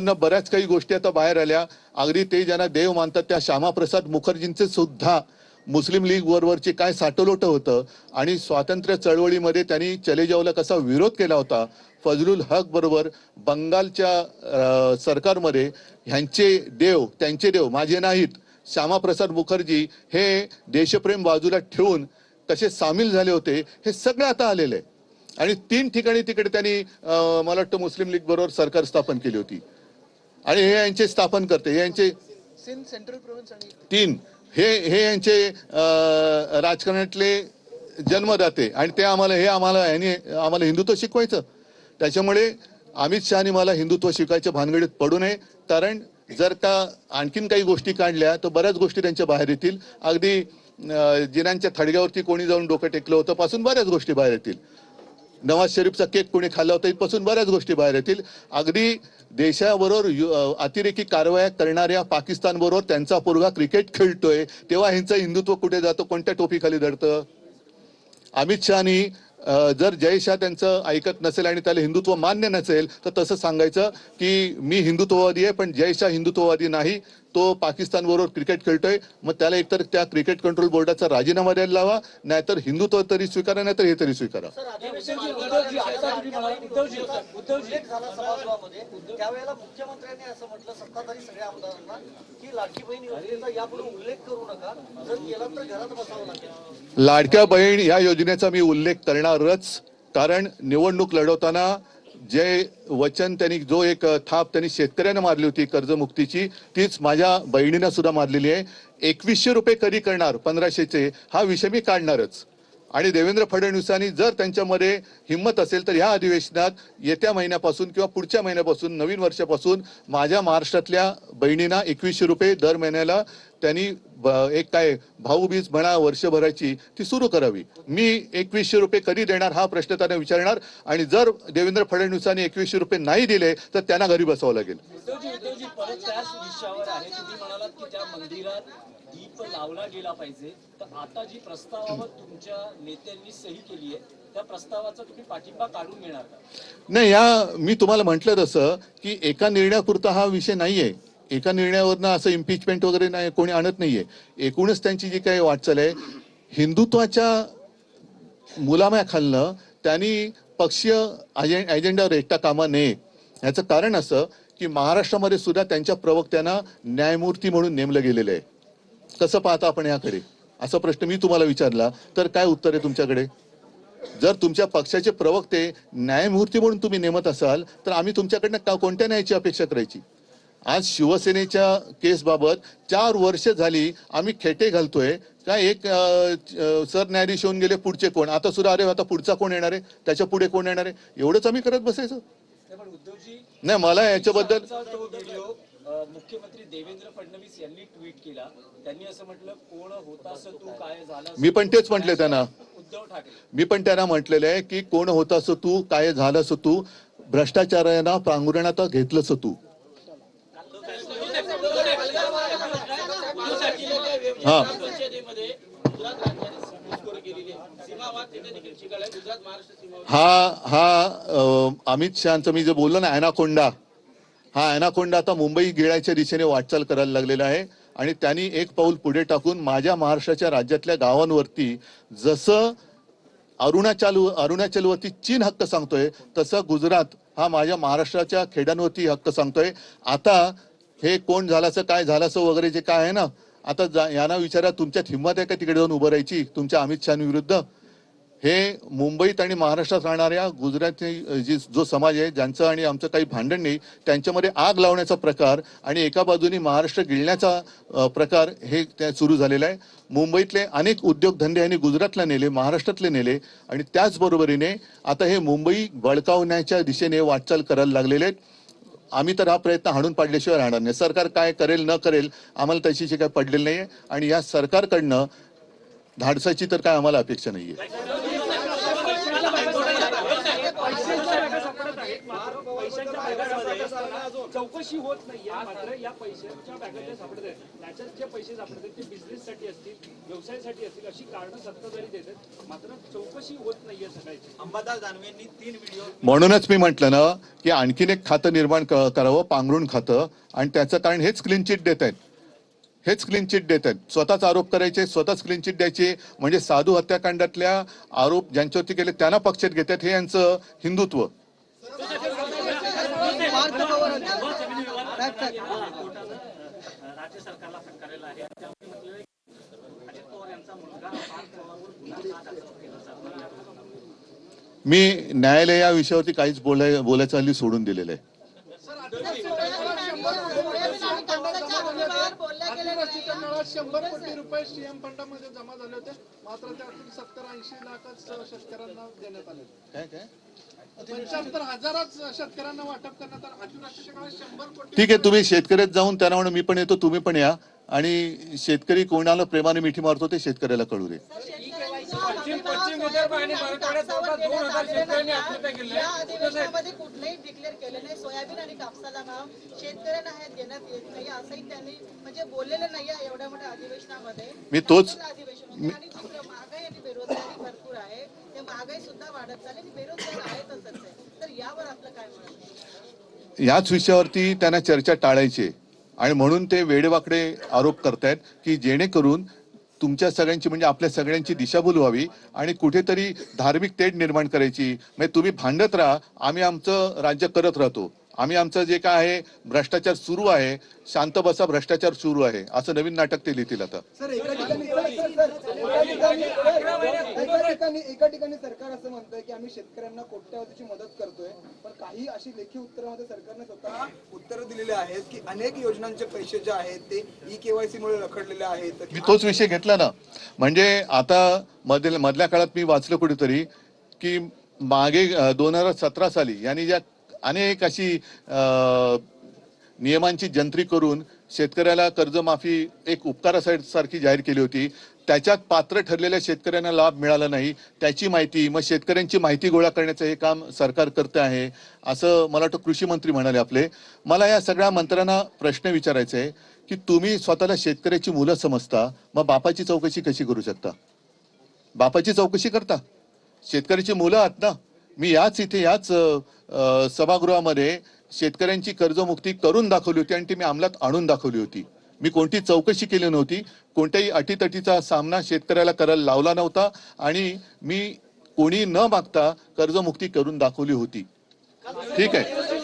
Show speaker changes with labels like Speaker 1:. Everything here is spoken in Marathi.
Speaker 1: बऱ्याच काही गोष्टी आता बाहेर आल्या. अगदी ते ज्यांना देव मानतात त्या श्यामाप्रसाद मुखर्जींचे सुद्धा मुस्लिम लीग बरोबरचे काय साटलोट होतं. आणि स्वातंत्र्य चळवळीमध्ये त्यांनी चले जावला कसा विरोध केला होता. फजलुल हक बरोबर बंगालच्या सरकारमध्ये ह्यांचे देव त्यांचे देव माझे नाहीत. श्यामाप्रसाद मुखर्जी हे देशप्रेम बाजूला ठेवून कसे सामील झाले होते हे सगळं आता आलेलं आहे. आणि तीन ठिकाणी तिकडे त्यांनी मला वाटतं मुस्लिम लीग बरोबर सरकार स्थापन केली होती. आणि हे यांचे स्थापन करते. हे यांचे तीन. हे हे यांचे राजकारणातले जन्मदाते आणि ते आम्हाला हे आम्हाला यांनी आम्हाला हिंदुत्व शिकवायचं. त्याच्यामुळे अमित शहानी मला हिंदुत्व शिकायच्या भानगडीत पडू नये. कारण जर का आणखीन काही गोष्टी काढल्या तर बऱ्याच गोष्टी त्यांच्या बाहेर येतील. अगदी जिनांच्या थडग्यावरती कोणी जाऊन डोकं टेकलं होतं पासून बऱ्याच गोष्टी बाहेर येतील. नवाज शरीफचा केक कोणी खाल्ला होता इथपासून बऱ्याच गोष्टी बाहेर येतील. अगदी देशाबरोबर अतिरेकी कारवाया करणाऱ्या पाकिस्तान बरोबर त्यांचा पोरगा क्रिकेट खेळतोय तेव्हा ह्यांचं हिंदुत्व कुठे जातं कोणत्या टोपीखाली दडतं अमित शहानी जर जय शाह त्यांचं ऐकत नसेल आणि त्याला हिंदुत्व मान्य नसेल तर तसं सांगायचं की मी हिंदुत्ववादी आहे पण जय शाह हिंदुत्ववादी नाही. तो पाकिस्तान बरोबर क्रिकेट खेळतोय मग त्याला एकतर त्या क्रिकेट कंट्रोल बोर्डाचा राजीनामा द्यायला लावा नाहीतर हिंदुत्व तरी स्वीकारा नाहीतर हे तरी स्वीकारा.
Speaker 2: उद्धवजी उद्धवजी आता तुम्ही म्हणाला उद्धवजी उद्धवजी
Speaker 3: उल्लेख झाला सभागृहामध्ये. त्यावेळेला मुख्यमंत्र्यांनी असं म्हटलं सत्ताधारी सगळ्या आमदारांना की लाडकी बहीण योजनेचा यापुढे उल्लेख करू नका. जर केला तर घरात बसावं लागेल.
Speaker 1: लाडक्या बहीण या योजनेचा मी उल्लेख करणारच कारण निवडणूक लढवताना जे वचन त्यांनी जो एक थाप त्यांनी शेतकऱ्यांना मारली होती कर्जमुक्तीची तीच माझ्या बहिणीनं सुद्धा मारलेली आहे. एकवीसशे रुपये कधी करणार पंधराशेचे हा विषय मी काढणारच. आणि देवेंद्र फडणवीसांनी जर त्यांच्यामध्ये हिंमत असेल तर ह्या अधिवेशनात येत्या महिन्यापासून किंवा पुढच्या महिन्यापासून नवीन वर्षापासून माझ्या महाराष्ट्रातल्या बहिणींना एकवीसशे रुपये दर महिन्याला त्यांनी एक काय भाऊबीज म्हणा वर्षभराची ती सुरू करावी. मी एकवीसशे रुपये कधी देणार हा प्रश्न त्यांना विचारणार. आणि जर देवेंद्र फडणवीसांनी एकवीसशे रुपये नाही दिले तर त्यांना घरी बसावं लागेल.
Speaker 2: उद्धवजी उद्धवजी परत त्याच विषयावर आहे. तुम्ही म्हणालात की त्या मंदिरात दीप लावला गेला पाहिजे तर आता जी प्रस्तावावर तुमच्या नेत्यांनी सही केली आहे त्या प्रस्तावाचा तुम्ही पाठिंबा काढून घेणार का?
Speaker 1: नाही या मी तुम्हाला म्हटलं तसं की एका निर्णयापुरता हा विषय नाहीये. एका निर्णयावरनं असं इम्पिचमेंट वगैरे नाही कोणी आणत नाहीये. एकूणच त्यांची जी काही वाटचाल आहे हिंदुत्वाच्या मुलाम्याखालनं त्यांनी पक्षीय अजे- अजेंडावर एकटा कामा नये. याचं कारण असं की महाराष्ट्रामध्ये सुद्धा त्यांच्या प्रवक्त्यांना न्यायमूर्ती म्हणून नेमलं गेलेलं आहे. कसं पाहता आपण याकडे? असा प्रश्न मी तुम्हाला विचारला. तर काय उत्तर आहे तुमच्याकडे? जर तुमच्या पक्षाचे प्रवक्ते न्यायमूर्ती म्हणून तुम्ही नेमत असाल तर आम्ही तुमच्याकडनं का कोणत्या न्यायाची अपेक्षा करायची? आज शिवसेनेच्या केसबाबत चार वर्ष झाली आम्ही खेटे घालतोय. का एक सरन्यायाधीश होऊन गेले पुढचे कोण? आता सुद्धा अरे आता पुढचा कोण येणार आहे? त्याच्या पुढे कोण येणार आहे? एवढंच आम्ही करत बसायचं.
Speaker 2: नाही,
Speaker 1: मला याच्याबद्दल
Speaker 2: मुख्यमंत्री देवेंद्र फडणवीस यांनी ट्विट केला. त्यांनी असं म्हटलं कोण होतास तू काय झालं
Speaker 1: मी पण तेच म्हटले त्यांना.
Speaker 2: उद्धव ठाकरे.
Speaker 1: मी पण त्यांना म्हटलेलं आहे की कोण होतास तू काय झालंस तू? भ्रष्टाचारांना प्रांगुरणात घेतलंस तू. हा. हा हा अमित शहाचं मी जे बोललो ना अॅनाकोंडा. हा अॅनाकोंडा आता मुंबई गिळायच्या दिशेने वाटचाल करायला लागलेला आहे. आणि त्यांनी एक पाऊल पुढे टाकून माझ्या महाराष्ट्राच्या राज्यातल्या गावांवरती जसं अरुणाचल अरुणाचलवरती चीन हक्क सांगतोय तसं गुजरात हा माझ्या महाराष्ट्राच्या खेड्यांवरती हक्क सांगतोय. आता हे कोण झालाचं काय झालाचं वगैरे जे काय आहे ना आता जा- यांना विचारा तुमच्यात हिंमत आहे का तिकडे जाऊन उभं राहायची? तुमच्या अमित शहाविरुद्ध हे मुंबईत आणि महाराष्ट्रात राहणाऱ्या गुजरातची जी जो समाज आहे ज्यांचं आणि आमचं काही भांडण नाही त्यांच्यामध्ये आग लावण्याचा प्रकार आणि एका बाजूनी महाराष्ट्र गिळण्याचा प्रकार हे त्या सुरू झालेला आहे. मुंबईतले अनेक उद्योगधंदे यांनी गुजरातला नेले महाराष्ट्रातले नेले आणि त्याचबरोबरीने आता हे मुंबई बळकावण्याच्या दिशेने वाटचाल करायला लागलेले आहेत. आम्ही तर हा प्रयत्न हाणून पाडल्याशिवाय राहणार नाही. सरकार काय करेल न करेल आम्हाला त्याची काय पडलेली नाही आणि या सरकारकडनं धाडसाची तर काय आम्हाला अपेक्षा नाहीये.
Speaker 4: चौकशी होत नाहीये मात्र या पैशाच्या बॅगात सापडत आहेत त्याच्यात जे पैसे सापडत आहेत ते बिझनेससाठी असतील. व्यवसायासाठी असतील अशी कारणं सत्ताधारी देतात मात्र चौकशी होत नाहीये सगळ्याची
Speaker 5: अंबादास दानवेंनी तीन व्हिडिओ
Speaker 1: म्हणूनच मी म्हटलं ना की आणखीन एक खातं निर्माण करावं पांघरुण खातं आणि त्याचं कारण हेच क्लीन चिट देत आहेत हेच क्लीन चिट देत आहेत स्वतःच आरोप करायचे स्वतःच क्लीन चिट द्यायचे म्हणजे साधू हत्याकांडातल्या आरोप ज्यांच्यावरती केले त्यांना पक्षात घेतात हे यांचं हिंदुत्व
Speaker 2: राज्य सरकारला फटकारलेला आहे त्यामध्ये म्हटलेलं आहे की अजित पवार यांचा मुलगा पार्थ पवारवर गुन्हा का दाखल केला जातो
Speaker 1: मी न्यायालय या विषयावरती काहीच बोलाय बोलायचं हल्ली सोडून दिलेलं आहे. ठीक आहे तुम्ही शेतकऱ्यात जाऊन त्यांना म्हणून मी पण येतो तुम्ही पण या. आणि शेतकरी कोणाला प्रेमाने मिठी मारतो ते शेतकऱ्याला कळू दे.
Speaker 4: पश्चिम पश्चिम विदर्भ आणि मराठवाड्यात दोन हजार शेतकऱ्यांनी आत्महत्या केली
Speaker 6: या अधिवेशनामध्ये कुठलंही डिक्लेअर केलं नाही. सोयाबीन आणि कापसाला भाव शेतकऱ्यांना हे देण्यात येत नाही. असंही त्यांनी म्हणजे बोललेलं नाही आहे एवढ्या मोठ्या अधिवेशनामध्ये.
Speaker 1: मी तोच-
Speaker 6: अधिवेशन. आणि महागाई आणि बेरोजगारी भरपूर आहे. ते महागाई सुद्धा वाढत चालली आणि बेरोजगार आहेतच आहे. तर यावर आपलं काय म्हणणं आहे?
Speaker 1: याच विषयावरती त्यांना चर्चा टाळायची आणि म्हणून ते वेडेवाकडे आरोप करतायत की जेणेकरून तुमच्या सगळ्यांची म्हणजे आपल्या सगळ्यांची दिशाभूल व्हावी आणि कुठेतरी धार्मिक तेढ निर्माण करायची. म्हणजे तुम्ही भांडत राहा आम्ही आमचं राज्य करत राहतो. आम्ही आमचं जे काय आहे भ्रष्टाचार सुरू आहे शांत बसा भ्रष्टाचार सुरू आहे असं नवीन नाटक ते लिहितील आता.
Speaker 7: सर एका ठिकाणी एका ठिकाणी सरकार असं म्हणतंय की आम्ही शेतकऱ्यांना कोट्यावधीची मदत करतोय पण काही अशी लेखी उत्तरामध्ये सरकारने स्वतः उत्तर दिलेले आहेत की अनेक योजनांचे पैसे जे आहेत ते ई केवायसी मुळे रखडलेले आहेत
Speaker 1: मी तोच विषय घेतला ना. म्हणजे आता मधील मधल्या काळात मी वाचलं कुठेतरी की मागे दोन हजार सतरा साली यांनी ज्या अनेक अशी नियमांची जंत्री करून शेतकऱ्याला कर्जमाफी एक उपकारासारखी जाहीर केली होती. त्याच्यात पात्र ठरलेल्या शेतकऱ्यांना लाभ मिळाला नाही. त्याची माहिती मग शेतकऱ्यांची माहिती गोळा करण्याचं हे काम सरकार करतं आहे. असं मला वाटतं कृषी मंत्री म्हणाले आपले. मला या सगळ्या मंत्र्यांना प्रश्न विचारायचा आहे की तुम्ही स्वतःला शेतकऱ्याची मुलं समजता मग बापाची चौकशी कशी करू शकता? बापाची चौकशी करता? शेतकऱ्याची मुलं आहात ना? मी याच इथे याच सभागृहामध्ये शेतकऱ्यांची कर्जमुक्ती करून दाखवली होती आणि ती मी अंमलात आणून दाखवली होती. मी कोणती चौकशी केली नव्हती कोणत्याही अटीतटीचा सामना शेतकऱ्याला करायला लावला नव्हता आणि मी कोणी न मागता कर्जमुक्ती करून दाखवली होती. ठीक आहे?